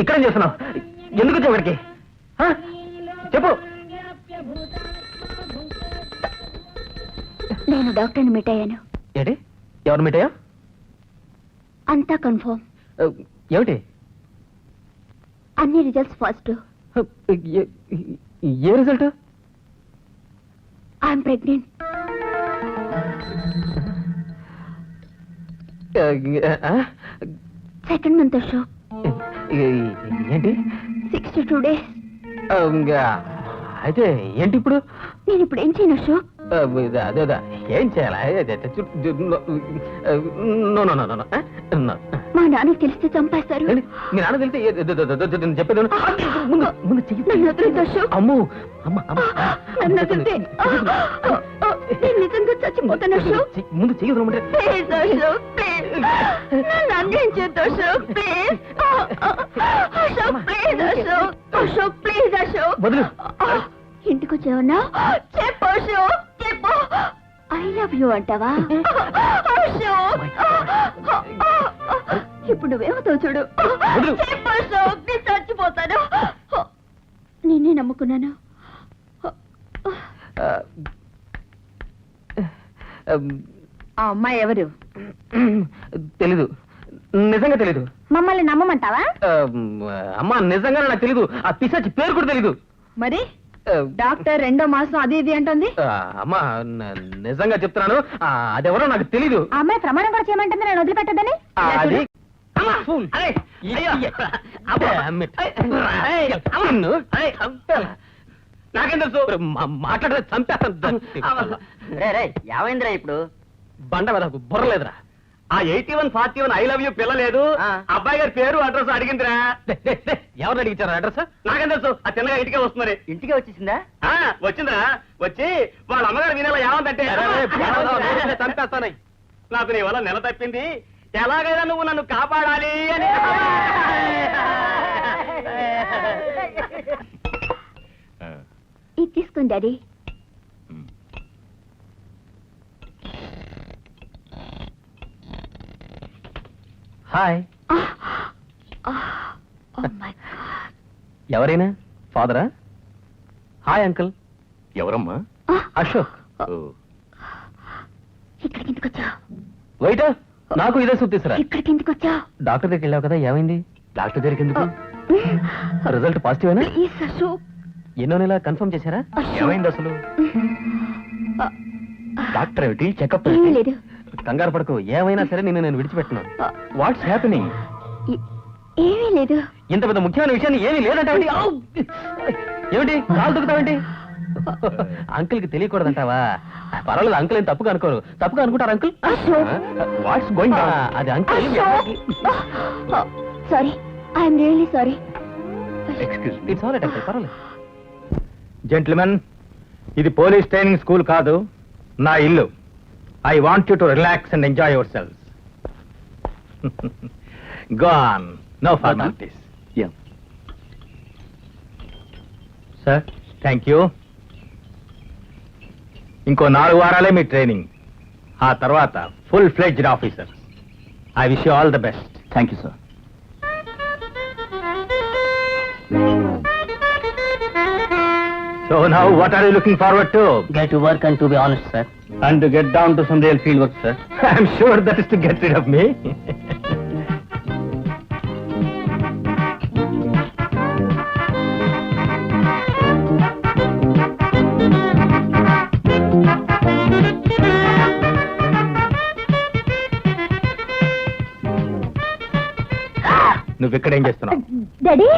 ఇక్కడేం చేస్తున్నావు? ఎందుకు వచ్చావు ఇక్కడికి? చెప్పు. నేను డాక్టర్ని మీట్ అయ్యాను. ఏంటి? ఎవరు మీటయ్యా అంతా కన్ఫర్మ్ ఏమిటి? అన్ని results positive a- result I'm pregnant second month Ashok ఏంటి? Sixty two days. అయితే ఏంటి ఇప్పుడు? నేను ఇప్పుడు ఏం చేయను అశోక్? ఇది- అదే ఏం చేయాలి. మా నాన్నకి తెలిస్తే చంపేస్తారు? మీ నాన్న తెలిస్తే చెప్పేది నన్ను. అమ్ము అమ్మ అమ్మ. నన్ను నేను నిజంగా చచ్చిపోతాను అశోక్. ముందు చెయ్యి వదలమంటే. Please Ashok please. నన్ను అన్యాయం చేయొద్దు Ashok please. Ashok please Ashok. Ashok please Ashok. వదిలు. ఇంటికి వచ్చావన్నా? చెప్పు అశోక్ చెప్పు. ఐ లవ్ యూ అంటావా? అశోక్. ఇప్పుడు నువ్వేమవుతావు చూడు. వదిలు. చెప్పు అశోక్ నేను చచ్చిపోతాను. నేనే నమ్ముకున్నాను. ఆ, ఆ, అమ్మాయి ఎవరు? తెలీదు. నిజంగా తెలీదు. మమ్మల్ని నమ్మమంటావా? అమ్మా నిజంగా నాకు తెలీదు. ఆ పిశాచి పేరు కూడా తెలీదు. మరి? డాక్టర్ రెండో మాసం అది ఇది అంటుంది? అమ్మా నిజంగా చెప్తున్నాను. అదెవరో నాకు తెలీదు. ఆ అమ్మాయి ప్రమాణం కూడా చేయమంటుంది నేను వదిలిపెట్టదని అది. ఫూల్. నాకేం తెలుసు? మా- మాట్లాడితే చంపేస్తాను. ఏమైందిరా ఇప్పుడు? బండ మీద బుర్రలేదురా ఆ eighty one forty one I love you పిల్లలేదు. అబ్బాయి గారి పేరు అడ్రస్ అడిగిందిరా. ఎవరు అడిగించారు అడ్రస్? నాకేం తెలుసు ఆ చిన్నగా ఇంటికే వస్తున్నారు. ఇంటికి వచ్చేసిందా? ఆ, వచ్చిందా వచ్చి వాళ్ళ అమ్మగారు వినేలా ఏమందంటే చంపేస్తానై. నాకు నీ వల్ల నెల తప్పింది. ఎలాగైనా నువ్వు నన్ను కాపాడాలి అని. ఇది తీసుకోండి డాడీ హాయ్. ఎవరైనా? ఫాదరా? Hi uncle. ఎవరమ్మా? అశోక్. ఇక్కడికి ఎందుకు వచ్చావు వెయిట్ నాకు ఇదే సూప్ తీసురా ఇక్కడికి ఎందుకు వచ్చావు డాక్టర్ దగ్గరికి వెళ్ళావు కదా ఏమైంది? డాక్టర్ దగ్గరికి ఎందుకు రిజల్ట్ పాజిటివేనా? ప్లీజ్ అశోక్. ఎన్నో నెల కన్ఫర్మ్ చేశారా. ఏమైంది అసలు? డాక్టర్ ఏమిటి? చెకప్ లేదు. కంగారు పడకు. ఏమైనా సరే నిన్ను నేను విడిచిపెట్టను. వాట్స్ హ్యాపెనింగ్ ఏమీ లేదు. ఇంత పెద్ద ముఖ్యమైన విషయాన్ని ఏమీ లేదంటావేంటి? ఔ! ఏమిటి? కాలు దుక్కుతావేంటి అంకుల్కి తెలియకూడదంటావా? పర్వాలేదు అంకుల్ ఏం తప్పుగా అనుకోరు. తప్పుగా అనుకుంటారు అంకుల్. వాట్స్ గోయింగ్ అది uncle sorry. I'm really sorry. Excuse it's all uncle. పర్వాలేదు. జెంట్మెన్ ఇది పోలీస్ ట్రైనింగ్ స్కూల్ కాదు నా ఇల్లు. I want you to relax and enjoy your selves gone no formalities sir thank you ఇంకో నాలుగు వారాలే మీ ట్రైనింగ్ ఆ తర్వాత full fledged officer I wish you all the best thank you sir so now what are you looking forward to get to work and to be honest sir and to get down to some real field work, sir. I'm sure that is to get rid of me. నువ్వు ఇక్కడ ఏం చేస్తున్నావు daddy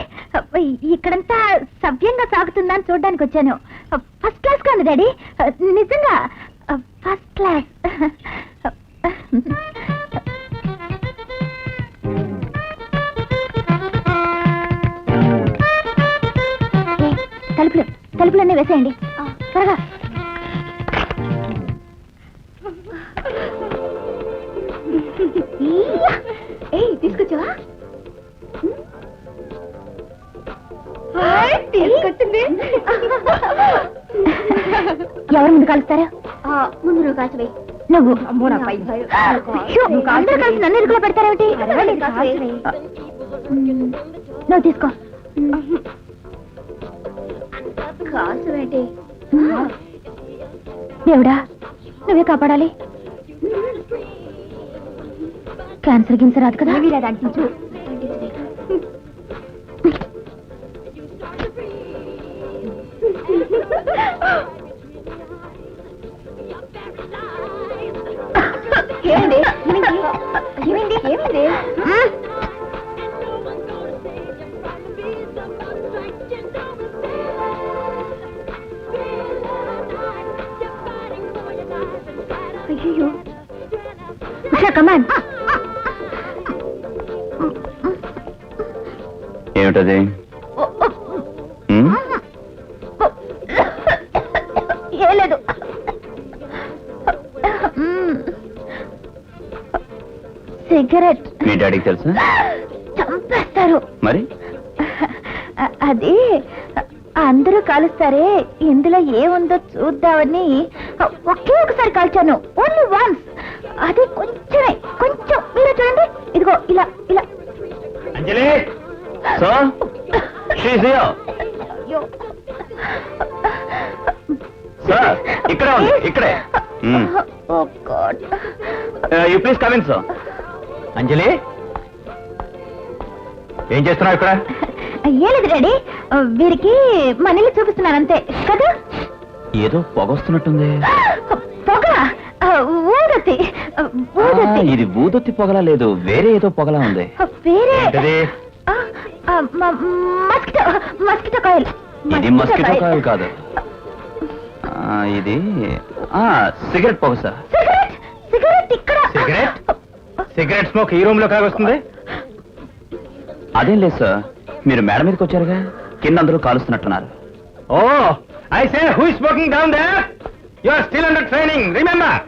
ఇక్కడంతా సవ్యంగా సాగుతుందా అని చూడడానికి వచ్చాను. First class కాదు డాడీ. నిజంగా ఫస్ట్ క్లాస్ తలుపులు తలుపులన్నీ వేసేయండి. త్వరగా. తీసుకొచ్చావా? ఎవరు ముందు కలుస్తారా? ముందు నువ్వు కాల్చవే. నువ్వు అందరూ కలిసి నన్ను ఇరుకులో పెడతారేమిటి. నువ్వు తీసుకో. దేవుడా నువ్వే కాపాడాలి. క్యాన్సర్ గిన్సర్ రాదు కదా? అంటించు. ఏమింది ఏమింది ఏమింది అయ్యో ఉషా కమాన్ ఏమిటది? సిగరెట్. మీ డాడీకి తెలుసా? చంపేస్తారు. మరి? అది అందరూ కాలుస్తారే ఇందులో ఏముందో చూద్దామని ఒకే ఒకసారి కాల్చాను. ఓన్లీ వన్స్ అది కొంచెమే కొంచెం. మీరే చూడండి. ఇదిగో ఇలా ఇలా. అంజలి! సో. సార్ ఇక్కడే ఉంది ఇక్కడే. You please come in sir Anjali? ఏం చేస్తున్నావు ఇక్కడ? ఏ లేదు డాడీ. వీరికి మనీళ్ళు చూపిస్తున్నాను అంతే కదా? ఏదో పొగొస్తున్నట్టుంది పొగ? ఆ, ఊదతి. ఆ, ఆ, ఊదతి ఇది బూదొత్తి పొగలా లేదు వేరే ఏదో పొగలా ఉంది. వేరే? Mosquito mosquito coil. ఇది మస్కిటో కాయలు. కాదు. ఇది ఆ సిగరెట్ పొగ సార్. సిగరెట్? సిగరెట్ ఇక్కడ? సిగరెట్? సిగరెట్ స్మోక్ ఈ రూమ్లో కాగొస్తుంది? అదేం లేదు సార్ మీరు మేడ మీదకి వచ్చారుగా? కింద అందరూ కాలుస్తున్నట్టున్నారు. ఓ I say who is smoking down there you are still under training remember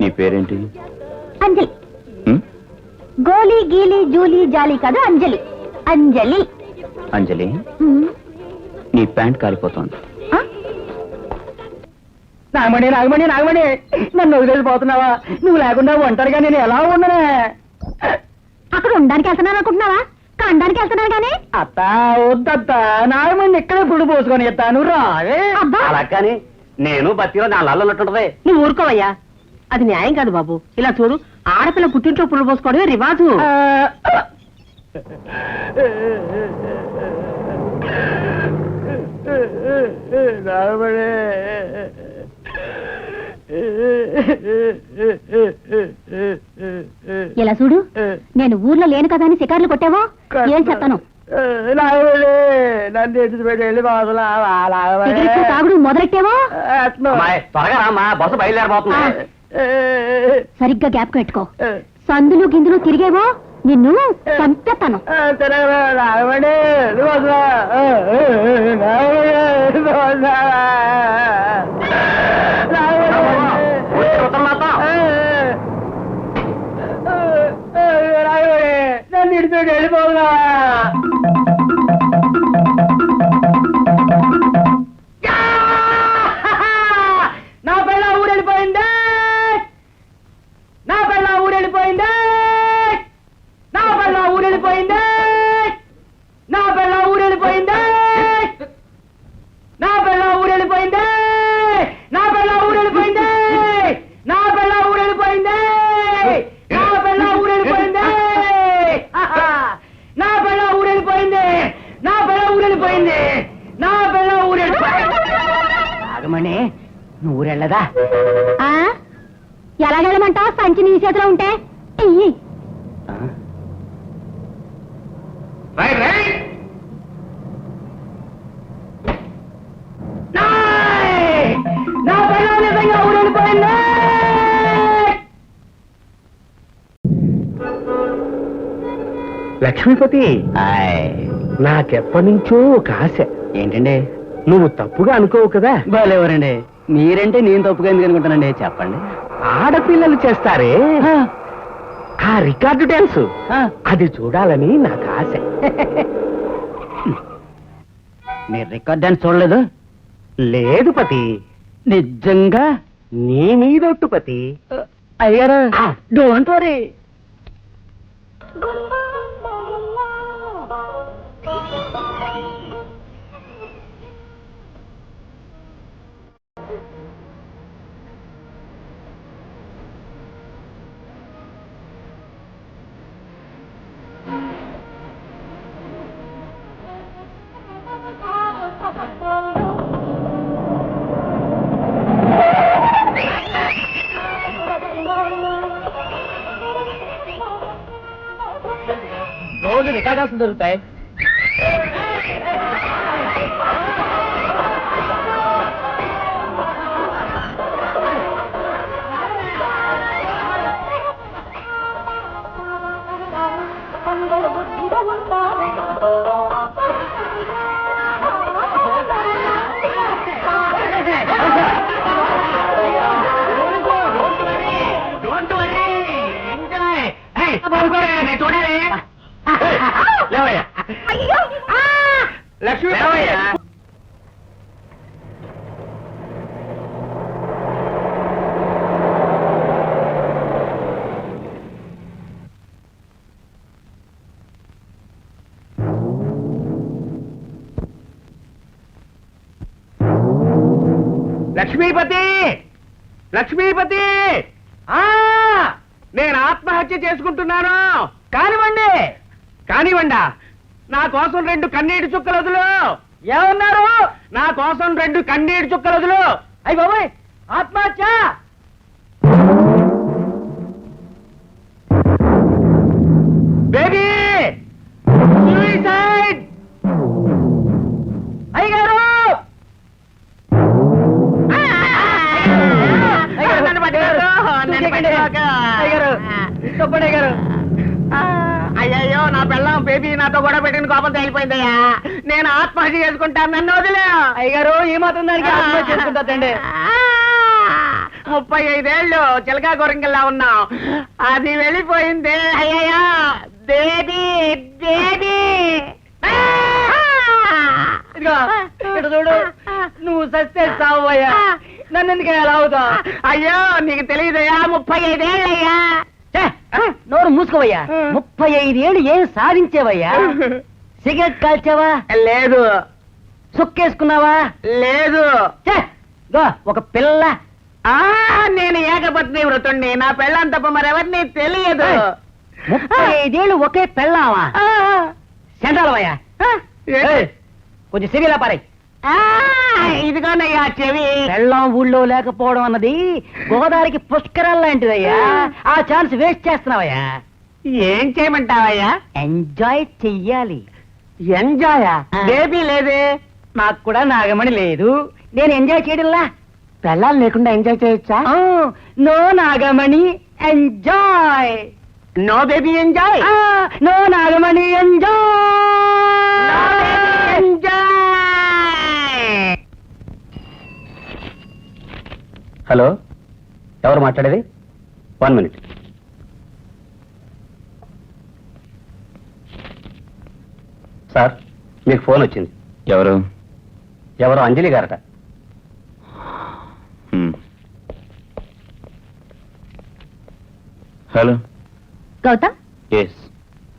నీ పేరేంటి? అంజలి. ఉమ్? గోలీ గీలి జూలీ జాలి కాదు అంజలి. అంజలి. అంజలి? ఉమ్. నీ ప్యాంట్ కాలిపోతోంది? నాగమణి నాగమణి నాగమణి నన్ను వదిలేసిపోతున్నావా? నువ్వు లేకుండా ఒంటరిగా నేను ఎలా ఉండనే అక్కడ ఉండడానికి వెళ్తున్నాను అనుకుంటున్నావా? కండానికి వెళ్తున్నాను కానీ? అత్త వద్దత్త నాగమణి ఇక్కడే గుడి పోసుకొని ఎత్తా నువ్వు రావే అబ్బా! అలా కానీ నేను బతిలో నా లల్ల ఉన్నట్టుంటది నువ్వు ఊరుకోవయ్యా. అది న్యాయం కాదు బాబు. ఇలా చూడు ఆడపిల్ల పుట్టింట్లో పుల్ల పోసుకోవడమే రివాజు. నాగమణి ఇలా చూడు? నేను ఊర్లో లేను కదా అని శికార్లు కొట్టావో? ఏం చెప్తాను? తాగుడు మొదలెట్టావో? సరిగ్గా గ్యాప్ పెట్టుకో సందులు గిందులు తిరిగేవో? నిన్ను చంపేస్తాను. ఊరెళ్ళిపోయిందే? నా పిల్ల ఊరెళ్ళిపోయిందే? నా పిల్ల ఊరెళ్ళిపోయిందే? నా పిల్ల ఊరెళ్ళిపోయిందే? నా పిల్ల ఊరెళ్ళిపోయిందే? నా పిల్ల ఊరెళ్ళిపోయిందే! నా పిల్ల ఊరెళ్ళిపోయింది? నా పిల్ల ఊరెళ్ళిపోయింది? నా పిల్ల ఊరెళ్ళిపోయింది? ఆగమణి నువ్వు ఊరెళ్ళదా? ఆ? ఎలా వెళ్ళమంటావు? సంచి నీ చేతిలో ఉంటే? లక్ష్మీపతి. నాకెప్పటి నుంచో ఒక ఆశ. ఏంటండి? నువ్వు తప్పుగా అనుకోవు కదా? బాలేవరండి మీరంటే నేను తప్పుగా ఎందుకు అనుకుంటానండి? చెప్పండి. ఆడపిల్లలు చేస్తారే? ఆ రికార్డు డాన్స్ అది చూడాలని నాకు ఆశ. మీరు రికార్డ్ డాన్స్ చూడలేదు? లేదు పతి. నిజంగా? నీ మీదొట్టు పతి. అయ్యారు don't worry. Just a little bit. Lakshmipati! నేను ఆత్మహత్య చేసుకుంటున్నాను. కానివ్వండి. కానివ్వండా. నా కోసం రెండు కన్నీటి చుక్కలు వదులు. ఏమన్నారు? నా కోసం రెండు కన్నీటి చుక్కలు వదులు. అయ్యి బాబాయ్! ఆత్మహత్య! బేబీ! నన్ను పట్టుకోకు. అయ్యయ్యో నా పిల్లం బేబీ నాతో కూడా పెట్టిన కోపం తేలిపోయిందయ్యా నేను ఆత్మహత్య చేసుకుంటాను నన్ను వదిలే. అయ్యగారు ఈ మాత్రం దానికి ఆత్మహత్య చేసుకుంటారండి. ముప్పై ఐదేళ్ళు చిలకా గోరింకల్లా ఉన్నాం. అది వెళ్ళిపోయింది అయ్యయ్యో. Baby baby. ఇదిగో. ఇక్కడ చూడు. నువ్వు సస్తే సావయ్యా నన్ను ఎందుకు అలా అవుతా అయ్యో నీకు తెలియదయ్యా ముప్పై ఐదేళ్ళయ్యా నోరు మూసుకోవయ్యా. ముప్పై ఐదేళ్ళు ఏం సాధించేవయ్యా? సిగరెట్ కాల్చావా? లేదు. సుక్కేసుకున్నావా? లేదు. ఒక పిల్ల. ఆ నేను ఏకపత్ని వృతుణ్ణి నా పెళ్ళం తప్ప మరెవరిని తెలియదు. ముప్పై ఐదేళ్ళు ఒకే పెళ్ళావా సెంట్రాలవయ్యా? కొంచెం సివిలా పారాయి. ఇదిగోనయ్యా చెవి. పెళ్ళం ఊళ్ళో లేకపోవడం అన్నది గోదావరికి పుష్కరాలు లాంటిదయ్యా. ఆ. ఛాన్స్ వేస్ట్ చేస్తున్నావయ్యా. ఏం చేయమంటావయ్యా? ఎంజాయ్ చెయ్యాలి. ఎంజాయ్. బేబీ లేదే. నాకు కూడా నాగమణి లేదు. నేను ఎంజాయ్ చేయడంలా? పెళ్ళాలు లేకుండా ఎంజాయ్ చేయొచ్చా? No Nagamani enjoy. No baby enjoy. No Nagamani enjoy. Hello ఎవరు మాట్లాడేది? One minute. సార్ మీకు ఫోన్ వచ్చింది. ఎవరు? ఎవరో? అంజలి గారట. హ్మ్. హలో. గౌతమ్ ఎస్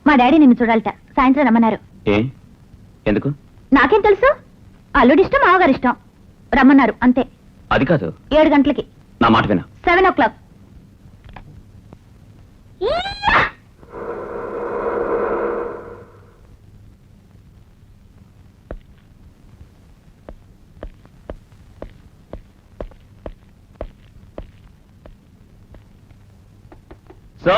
మా డాడీ నిన్ను చూడాలట. సాయంత్రం రమ్మన్నారు. ఏ? ఎందుకు? నాకేం తెలుసు? అల్లుడిష్టం మావగారిష్టం. రమ్మన్నారు అంతే. అది కాదు. ఏడు గంటలకి. నా మాట వినా. సెవెన్ ఓ క్లాక్. సో